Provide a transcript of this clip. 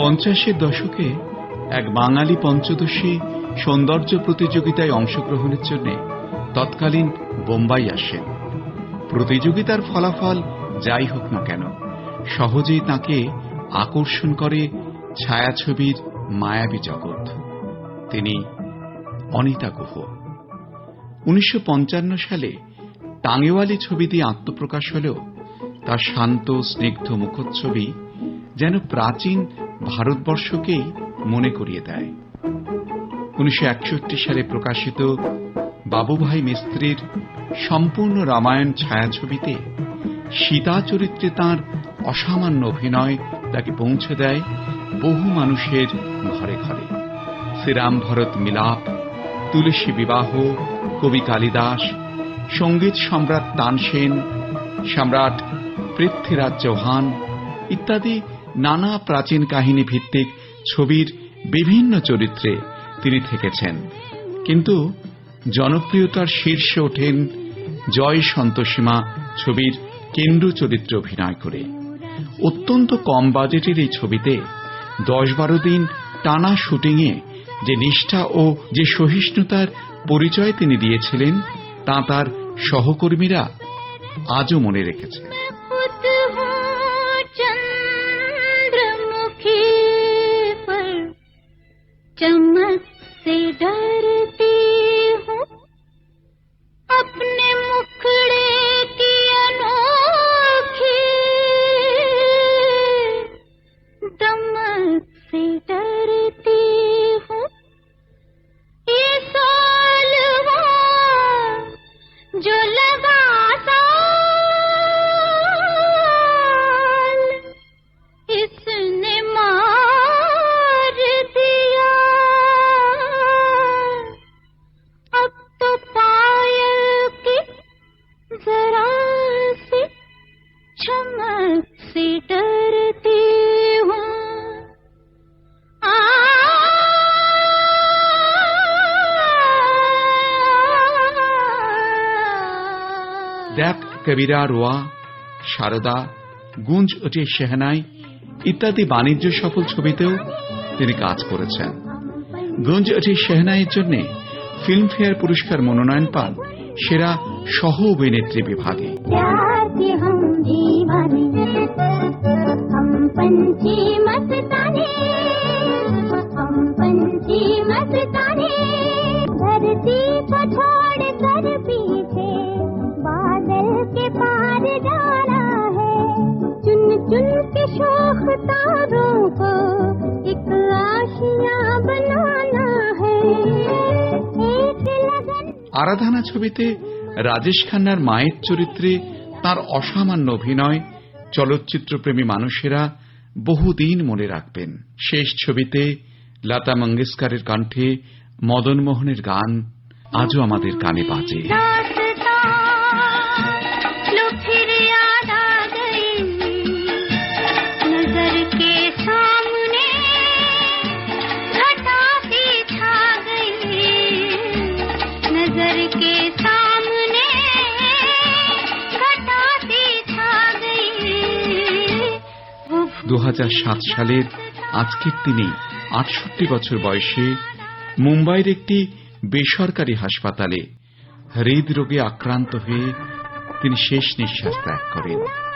পঞ্চাশের দশকে এক বাঙালি পঞ্চদশী সৌন্দর্য প্রতিযোগিতায় অংশগ্রহণের জন্য তৎকালীন বোম্বাই আসেন প্রতিযোগিতার ফলাফল যাই হোক না কেন, সহজেই তাকে আকর্ষণ করে ছায়াছবির মায়াবী জগৎ। তিনি অনিতা গুহ। উনিশশো সালে টাঙ্গেওয়ালি ছবি দিয়ে আত্মপ্রকাশ হলেও তার শান্ত, স্নিগ্ধ মুখচ্ছবি যেন প্রাচীন ভারতবর্ষকেই মনে করিয়ে দেয়। উনিশশো একষট্টি সালে প্রকাশিত বাবুভাই মিস্ত্রির সম্পূর্ণ রামায়ণ ছায়াছবিতে সীতা চরিত্রে তার অসামান্য অভিনয় তাকে পৌঁছে দেয় বহু মানুষের ঘরে ঘরে। শ্রীরাম ভরত মিলাপ, তুলসী বিবাহ, কবি কালিদাস, সংগীত সম্রাট তানসেন সম্রাট পৃথ্বীরাজ চৌহান ইত্যাদি নানা প্রাচীন কাহিনী ভিত্তিক ছবির বিভিন্ন চরিত্রে তিনি থেকেছেন। কিন্তু জনপ্রিয়তার শীর্ষে ওঠেন জয় সন্তোষীমা ছবির কেন্দ্র চরিত্রে অভিনয় করে। অত্যন্ত কম বাজেটের এই ছবিতে দশ বারো দিন টানা শুটিংয়ে যে নিষ্ঠা ও যে সহিষ্ণুতার পরিচয় তিনি দিয়েছিলেন, তা তার সহকর্মীরা আজও মনে রেখেছে দেখ কবিরা রোয়া সারদা গুঞ্জ ওটে শেহনাই ইত্যাদি বাণিজ্য সফল ছবিতেও তিনি কাজ করেছেন গুঞ্জ ওটে শেহনাইয়ের জন্য ফিল্মফেয়ার পুরস্কার মনোনয়ন পান সেরা সহ অভিনেত্রী বিভাগে प्यार के शोख तारों को एक आशिया बनाना है एक लगन আরাধানা ছবিতে রাজেশ খান্নার মায়ের চরিত্রে তার অসামান্য অভিনয় চলচ্চিত্রপ্রেমী মানুষেরা বহুদিন মনে রাখবেন শেষ ছবিতে লতা মঙ্গেশকরের কণ্ঠে মদন মোহনের গান আজও আমাদের কানে বাজে দু হাজার সাত সালের আজকের তিনি আটষট্টি বছর বয়সে মুম্বাইয়ের একটি বেসরকারি হাসপাতালে হৃদরোগে আক্রান্ত হয়ে তিনি শেষ নিঃশ্বাস ত্যাগ করেন।